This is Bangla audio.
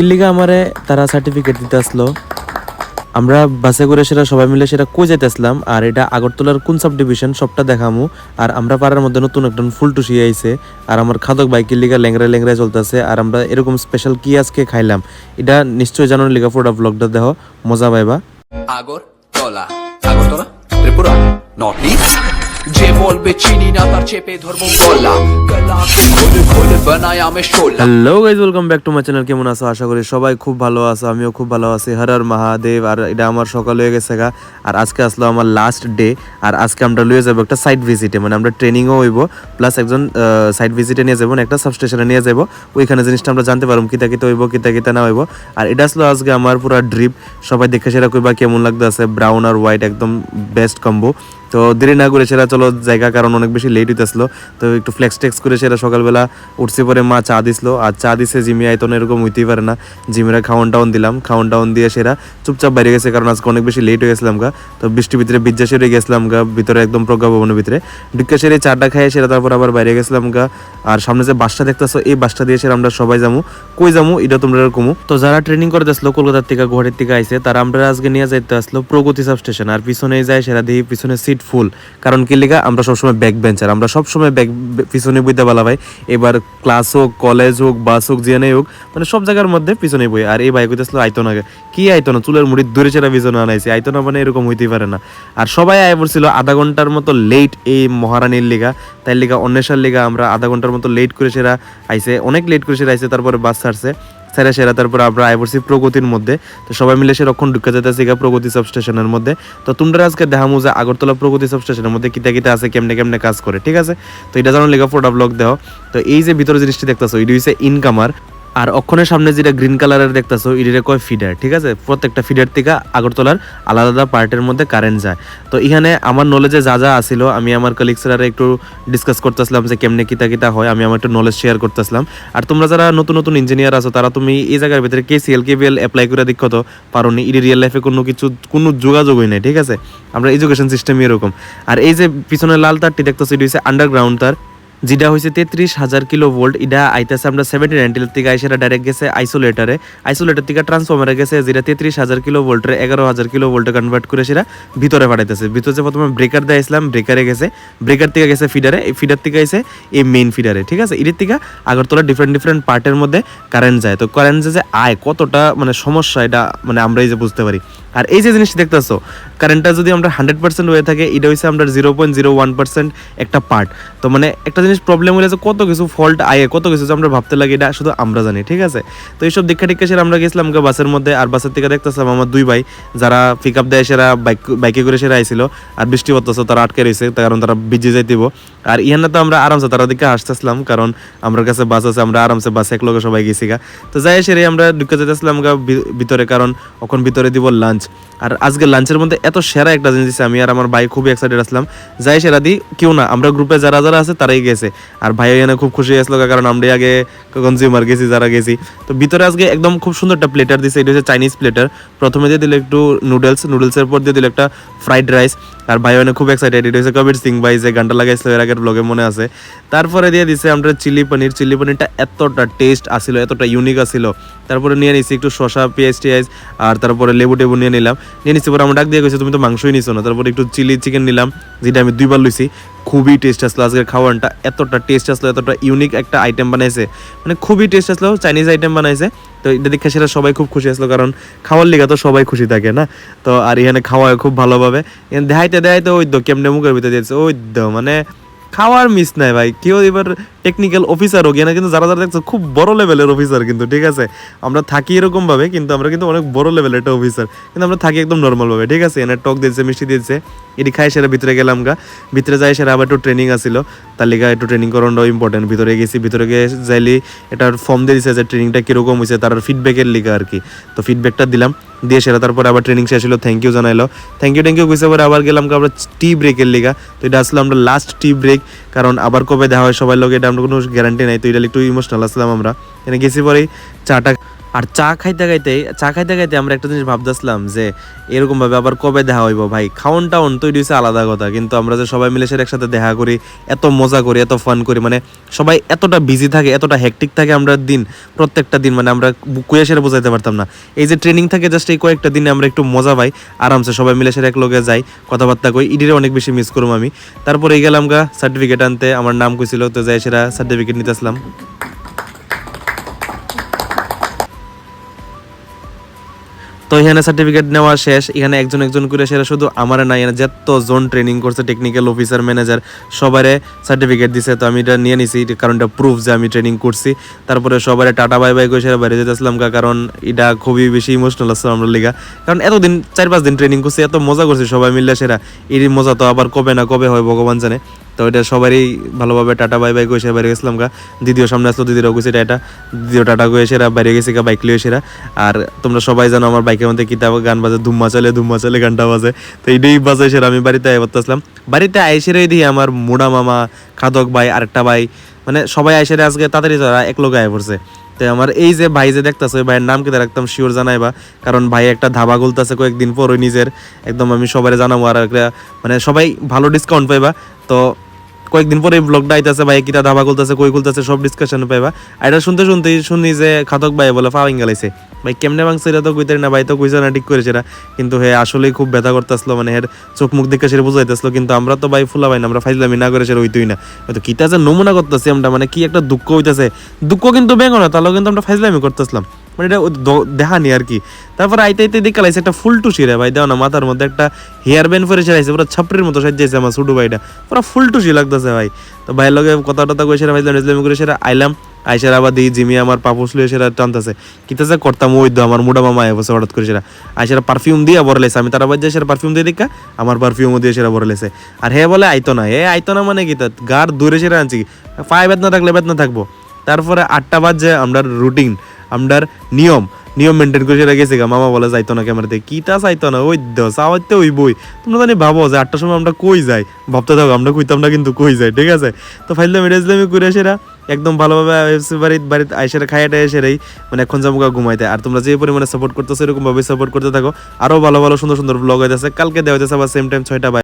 কিল্লিগা আমারে তারা সার্টিফিকেট দিতে আসলো। আমরা বাসে করে সেটা সবাই মিলে সেটা কই যাইতেছিলাম আর এটা আগরতলার কোন সাব ডিভিশন সবটা দেখামু। আর আমরা পাড়ার মধ্যে নতুন একটা ফুল টুসি আইছে, আর আমার খাদক বাইকের লিগা ল্যাংড়ায় ল্যাংড়ায় চলতেছে, আর আমরা এরকম স্পেশাল কি আজকে খাইলাম? এটা নিশ্চয়ই জানার লিগা পুরোটা ব্লগটা দেহ মজা পাইবা। আগরতলা। আগরতলা? ত্রিপুরা? নর্থ ইস্ট যে বলবে চিনি না, তার চেপে ধরবো গলা hello guys welcome back to my channel কেমন আছো? আশা করি সবাই খুব ভালো আছো, আমিও খুব ভালো আছি। হর হর মহাদেব, আর এটা আমার সকাল হয়ে গেছে গা। আর আজকে আসলো আমার লাস্ট ডে আর আজকে আমরা লয়ে যাব একটা সাইট ভিজিটে মানে আমরা ট্রেনিংও হইব প্লাস একজন সাইট ভিজিটে নিয়ে যাব একটা সাবস্টেশনে নিয়ে যাব। ওইখানে জিনিসটা আমরা জানতে পারব কিতা কিতা হইব কিতা কিতা না হইব। আর এটা আসলো আজকে আমার পুরো ড্রিপ সবাই দেখে সেরা কইবা কেমন লাগতে আছে ব্রাউন আর হোয়াইট একদম বেস্ট কম্বো তো দেরি না করে সেটা চলো জায়গা, কারণ অনেক বেশি লেট হইতেছিল। তো একটু ফ্লেক্স টেক্স করে সেটা সকালবেলা উঠছে পরে মা চা দিছিল। আর চা দিছে জিমি আইতন এরকম হইতেই পারে না। জিমিরা খাওয়ান টাউন দিলাম। খাওয়ান টাউন দিয়ে সেরা চুপচাপ বাইরে গেছে, কারণ আজকে অনেক বেশি লেট হয়ে গেছিলাম গা। তো বৃষ্টির ভিতরে বিদ্যা সেরে গেছিলাম গা, ভিতরে একদম প্রজ্ঞা ভবনের ভিতরে। ঢুকে সেরে চাটা খাইয়ে সেরা তারপর আবার বাইরে গেছিলাম গা। আর সামনে যে বাসটা দেখতেছো, এই বাসটা দিয়ে আমরা সবাই যাব কই যাব এটা তোমরা কমু তো যারা ট্রেনিং করতে আসলো কলকাতার থেকে, গুয়াহাটির থেকে আইছে, তারা আমরা আজকে নিয়ে যাইতে আসলো প্রগতি সাবস্টেশন আর পিছনে যায় সেরা দিয়ে পিছনে সিট ফুল কারণ কি লিগা, আমরা সবসময় ব্যাক বেঞ্চার আমরা সবসময় ব্যাক পিছনে বইতে বলা ভাই। এবার ক্লাস হোক কলেজ হোক বাস হোক জিয়ানে হোক মানে সব জায়গার মধ্যে পিছনে বই। আর এই বাইক আইতো না কি আইতো না? চুলের মুড়ি দূরে সেটা পিছনে আনাইছে। আইতো না মানে এরকম হইতেই পারে না। আর সবাই আয় পড়ছিল, আধা ঘণ্টার মতো লেট এই মহারানীর লিগা। তাই লিগা অন্বেষার লিগা আমরা আধা ঘণ্টার মতো লেট করে সেরা আইসে অনেক লেট করে সেরা আইসে তারপরে বাস ছাড়ছে সেরা সেরা, তারপর আমরা আয় পড়ছি প্রগতির মধ্যে। তো সবাই মিলে সে রক্ষণ ঢুকে যেতেছি গা প্রগতি সাবস্টেশনের মধ্যে। তো তোমরা আজকে দেখামু যে আগরতলা প্রগতি সাবস্টেশনের মধ্যে কিতা কিতা আছে, কেমনে কেমনে কাজ করে, ঠিক আছে? তো এটা জানো লেখা ফোটা ব্লগ দেও। তো এই যে ভিতরে জিনিসটি দেখতেছো, এটি হচ্ছে ইনকামার আর অক্ষণের সামনে যেটা গ্রিন কালারের দেখতেছো, এটিরে কয় ফিডার ঠিক আছে? প্রত্যেকটা ফিডার থেকে আগরতলার আলাদা আলাদা পার্টের মধ্যে কারেন্ট যায়। তো এখানে আমার নলেজে যা যা আসিল, আমি আমার কলিগসরা একটু ডিসকাস করতেছিলাম যে কেমনে কিতা কিতা হয়, আমি আমার একটু নলেজ শেয়ার করতেছিলাম। আর তোমরা যারা নতুন নতুন ইঞ্জিনিয়ার আছো, তারা তুমি এই জায়গার ভিতরে কে সিএল কেবিএল অ্যাপ্লাই করে দেখো তো পারো নি ইডি রিয়েল লাইফে কোনো কিছু, কোনো যোগাযোগই নেই, ঠিক আছে? আমরা এডুকেশন সিস্টেম এরকম। আর এই যে পিছনে লাল তারটি দেখতেছো, এটি হচ্ছে আন্ডারগ্রাউন্ড তার যেটা হয়েছে তেত্রিশ হাজার কিলো ভোল্ট এটা আইতেছে আমরা সেভেন্টি নাইনটিল থেকে আইসেরা ডাইরেক্ট গেছে আইসোলেটারে আইসোলেটার থেকে ট্রান্সফর্মারে গেছে, যেটা তেত্রিশ হাজার কিলো ভোল্টের এগারো হাজার কিলো ভোল্টে কনভার্ট করে সেটা ভিতরে পাঠাইতেছে। ভিতরে প্রথমে ব্রেকার দেয় ইসলাম ব্রেকারে গেছে। ব্রেকার থেকে গেছে ফিডারে এই ফিডার থেকে গেছে এই মেইন ফিডারে ঠিক আছে? এটির থেকে আগরতলা ডিফারেন্ট ডিফারেন্ট পার্টের মধ্যে কারেন্ট যায়। তো কারেন্ট যে আয়, কতটা মানে সমস্যা, এটা মানে আমরা এই যে বুঝতে পারি। আর এই যে জিনিসটা দেখতেছো কারেন্টটা যদি আমরা হান্ড্রেড পার্সেন্ট হয়ে থাকে, এটা হচ্ছে আমরা zero point zero one percent একটা পার্ট তো মানে একটা জিনিস প্রবলেম হলে কত কিছু ফল্ট আয়ে, কত কিছু আমরা ভাবতে লাগে, এটা শুধু আমরা জানি, ঠিক আছে? তো এইসব দীক্ষা টিক্ষা সেরা আমরা গেছিলাম বাসের মধ্যে, আর বাসের থেকে দেখতেছিলাম আমার দুই ভাই, যারা পিক আপ দেয় সেরা বাইক বাইকে করে সেরা আইছিল, আর বৃষ্টি পড়তেছে, তারা আটকে রয়েছে কারণ তারা ভিজে যাইতেব আর ইহানে তো আমরা আরামসে তারা দিকে আসতেছিলাম কারণ আমার কাছে বাস আছে, আমরা আরামসে বাসে এক লগে সবাই গেছি গা। তো যাই সেরে আমরা ঢুকে যেতেছিলাম গা ভিতরে, কারণ এখন ভিতরে দিব লাঞ্চ আর আজকে লাঞ্চের মধ্যে এত সেরা একটা জিনিস আমি আর আমার ভাই খুবই এক্সাইটেড আসলাম। যাই সেরা দি, কেউ না, আমরা গ্রুপে যারা যারা আছে, তারাই গেছে। আর ভাই এখানে খুব খুশি আসলো কারণ আমরা আগে কনজিউমার গেছি, যারা গেছি। তো ভিতরে আজকে একদম খুব সুন্দর একটা প্লেটার দিছে, এটা হচ্ছে চাইনিজ প্লেটার প্রথমে দিয়ে দিল একটু নুডলস নুডলসের পর দিয়ে দিল একটা ফ্রাইড রাইস আর ভাই মানে খুব এক্সাইটেড এটা হচ্ছে কবির সিং ভাই যে গানটা লাগাইছিল এর আগের ব্লগে মনে আছে। তারপরে দিয়ে দিছে আমরা চিলি পনির। চিলি পনিরটা এতটা টেস্ট আসিল, এতটা ইউনিক আসিল। তারপরে নিয়ে নিছি একটু শশা পেঁয়াজ টিয়াজ, আর তারপরে লেবু টেবু নিয়ে নিলাম। নিয়ে নিচ্ছি পরে আমার ডাক দিয়ে গেছে তুমি তো মাংসই নিছো না। তারপরে একটু চিলি চিকেন নিলাম, যেটা আমি দুইবার লইছি। খুবই টেস্ট আসলো আজকের খাবারটা। এতটা টেস্ট আসলো, এতটা ইউনিক একটা আইটেম বানাইছে। মানে খুবই টেস্ট আসলো চাইনিজ আইটেম বানাইছে। তো এটা দেখে সেটা সবাই খুব খুশি আসলো, কারণ খাওয়ার লিগা তো সবাই খুশি থাকে, না? তো আর এখানে খাওয়া খুব ভালোভাবে। এখানে দেখাইতে দেখাইতে ওই তো কেমনে মুখের ভিতরে দিয়েছে ওই তো মানে খাওয়ার মিস নাই ভাই। কেউ এবার টেকনিক্যাল অফিসার হোক না, কিন্তু যারা যারা দেখছ, খুব বড় লেভেলের অফিসার কিন্তু, ঠিক আছে? আমরা থাকি এরকম ভাবে, কিন্তু আমরা কিন্তু অনেক বড় লেভেলের একটা অফিসার কিন্তু আমরা থাকি একদম নর্মাল ভাবে, ঠিক আছে? এনে টক দিয়েছে, মিষ্টি দিয়েছে। এটি খাই সেরা ভিতরে গেলাম গা। ভিতরে যাই সেরা আবার একটু ট্রেনিং আসিল তার লিগা একটু ট্রেনিং করানো ইম্পর্টেন্ট ভিতরে গেছি, ভিতরে গিয়ে যাইলি, এটার ফর্ম দিয়ে দিছে যে ট্রেনিংটা কীরকম হয়েছে তার ফিডব্যাকের লিগা আর কি। তো ফিডব্যাকটা দিলাম, দিয়ে সেরা তারপরে আবার ট্রেনিং শেষ হলো থ্যাংক ইউ জানাইলো। থ্যাংক ইউ থ্যাংক ইউ কইছে পরে আবার গেলাম আমরা টি ব্রেকের লিগা। তো এটা আসলে আমরা লাস্ট টি ব্রেক কারণ আবার কবে দেখা হয় সবার লোক এটা আমরা কোনো গ্যারান্টি নাই তো এটা একটু ইমোশনাল আসলাম আমরা। এখানে গেছি পরে চাটা আর চা খাইতে খাইতে, চা খাইতে খাইতে আমরা একটা জিনিস ভাবতেছিলাম যে এরকম ভাবে আবার কবে দেখা হইব? ভাই, খাওন টাউন তৈরি হয়েছে আলাদা কথা, কিন্তু আমরা যে সবাই মিলে সেটা একসাথে দেখা করি, এত মজা করি, এত ফান করি মানে সবাই এতটা বিজি থাকে, এতটা হ্যাকটিক থাকে আমরা দিন, প্রত্যেকটা দিন মানে আমরা কুয়া সেরে বোঝাইতে পারতাম না। এই যে ট্রেনিং থাকে জাস্ট এই কয়েকটা দিনে আমরা একটু মজা পাই, আরামসে সবাই মিলে সেটা এক লগে যাই, কথাবার্তা কই ইডিরে অনেক বেশি মিস করুম আমি। তারপরে গেলাম গা সার্টিফিকেট আনতে, আমার নাম কইছিল, তো যাই সেটা সার্টিফিকেট নিতে আসলাম তো এখানে সার্টিফিকেট নেওয়া শেষ। এখানে একজন একজন করে সেটা শুধু আমার না এখানে যত জন ট্রেনিং করছে টেকনিক্যাল অফিসার ম্যানেজার সবারে সার্টিফিকেট দিছে। তো আমি এটা নিয়ে নিছি কারণ এটা প্রুফ যে আমি ট্রেনিং করছি। তারপরে সবারে টাটা বাই বাই করে সেটা বাইরে যেতেছিলাম কারণ এটা খুবই বেশি ইমোশনাল আছে আমরা লিগা। কারণ এতদিন, চার পাঁচ দিন ট্রেনিং করছি, এত মজা করছি সবাই মিলে সেরা। এই মজা তো আবার কবে না কবে হয়, ভগবান জানে। তো এটা সবারই ভালোভাবে টাটা, বাই বাই কইসে বাইরে গেছিলাম গা। দিদিও সামনে আসলো দিদিরাও কইছে টাটা দিদিও টাটা করে সেরা, বাইরে গেছে গা বাইক লিয়ে সেরা। আর তোমরা সবাই জানো আমার বাইকের মধ্যে কিতাব গান বাজে, ধুম্মা চলে ধুম্মা চলে গানটা বাজে। তো এইটাই বাজে সেরা, আমি বাড়িতে আয় আসলাম বাড়িতে আইসেরাই দিয়ে আমার মোড়া মামা, খাদক ভাই, আরেকটা ভাই। মানে সবাই আইসেরা আজকে তাড়াতাড়ি তারা এক লোক আয় পড়ছে। তো আমার এই যে ভাই যে দেখতেছে, ওই ভাইয়ের নাম কি রাখতাম শিওর জানাইবা? কারণ ভাই একটা ধাবা গুলতেছে কয়েকদিন পর ওই নিজের, একদম আমি সবাই জানাব। আর একটা মানে সবাই ভালো ডিসকাউন্ট পাইবা। তো কয়েকদিন পরে ব্লগটা আইতাছে, ভাই কিটা ধাবা খুলতেছে, কই খুলতেছে, সব ডিসকাশন পাইবা। এটা শুনতে শুনতেই শুনি যে খাতক ভাই বলে ফাওয়াইং গেলাইছে। ভাই, কেমনে ভাঙছে এটা তো কইতে না, ভাই, তো কইছে না ঠিক করেছে এটা। কিন্তু হে, আসলেই খুব ব্যথা করতেছিল মানে হের চোখ মুখ দেখে সেটা বুঝাইতেছিল, কিন্তু আমরা তো ভাই ফুলা ভাই না, আমরা ফাইজলামি না করে সেটা হইতোই না। হয়তো কিটা যে নমুনা করতেছি আমরা মানে কি একটা দুঃখ হইতাছে। দুঃখ কিন্তু বেঙ্গ না, তাহলেও কিন্তু আমরা ফাইজলামি করতেছিলাম। মানে এটা দেখা দেখানি আর কি। তারপর আইতে আইতে দেখে লাইছে একটা ফুল টুসি রে ভাই, দেও না, মাথার মধ্যে একটা হেয়ার ব্যান্ড ফেরে চালাইছে পুরো ছাপড়ির মতো সাজাইছে আমার ছোট ভাইটা। পুরো ফুল টুসি লাগতেছে। ভাই। তো ভাইয়ের লগে কথা টথা কই সেরা ভাইলাম ইসলামি করে সেরা আইলাম আইসার আবার দিই জিমি আমার পাপুস লুয়ে সেরা টানতেছে। কিতাছে করতাম, ওই আমার মুডা মামা এবছর হঠাৎ করে সেরা। আইসার পারফিউম দিয়ে বড় লেছে, আমি তার আবার যাই সেরা পারফিউম দিয়ে দেখা আমার পারফিউম দিয়ে সেরা বড় লেছে। আর হে বলে, আইতো না হে আইতো না মানে কি গার দূরে সেরা আনছি পায়ে বেদনা থাকলে বেদনা থাকব। তারপরে আটটা বাজে আমরা রুটিন আমরার নিয়ম নিয়ম মেনটেন করে সেটা গেছে গা। মামা বলে, যাইতো না ক্যামেরাতে কি তা চাইতো না? ওই দেও চাওয়াইতে ওই বই তোমরা জানি ভাবো যে আটটার সময় আমরা কই যাই। ভাবতে থাকো, আমরা কইতাম না কিন্তু কই যাই, ঠিক আছে? তো ফাইলাম ইসলামি করে সেরা, একদম ভালোভাবে বাড়িতে বাড়িতে আইসারে খাইয়াটা এসেরাই মানে এখন জামুকা ঘুমাইতে। আর তোমরা যে পরিমাণে সাপোর্ট করতেছো এরকম ভাবে সাপোর্ট করতে থাকো। আরও ভালো ভালো, সুন্দর সুন্দর ব্লগ হইতেছে। কালকে দেওয়া হইতেছে আবার সেম টাইম ছয়টা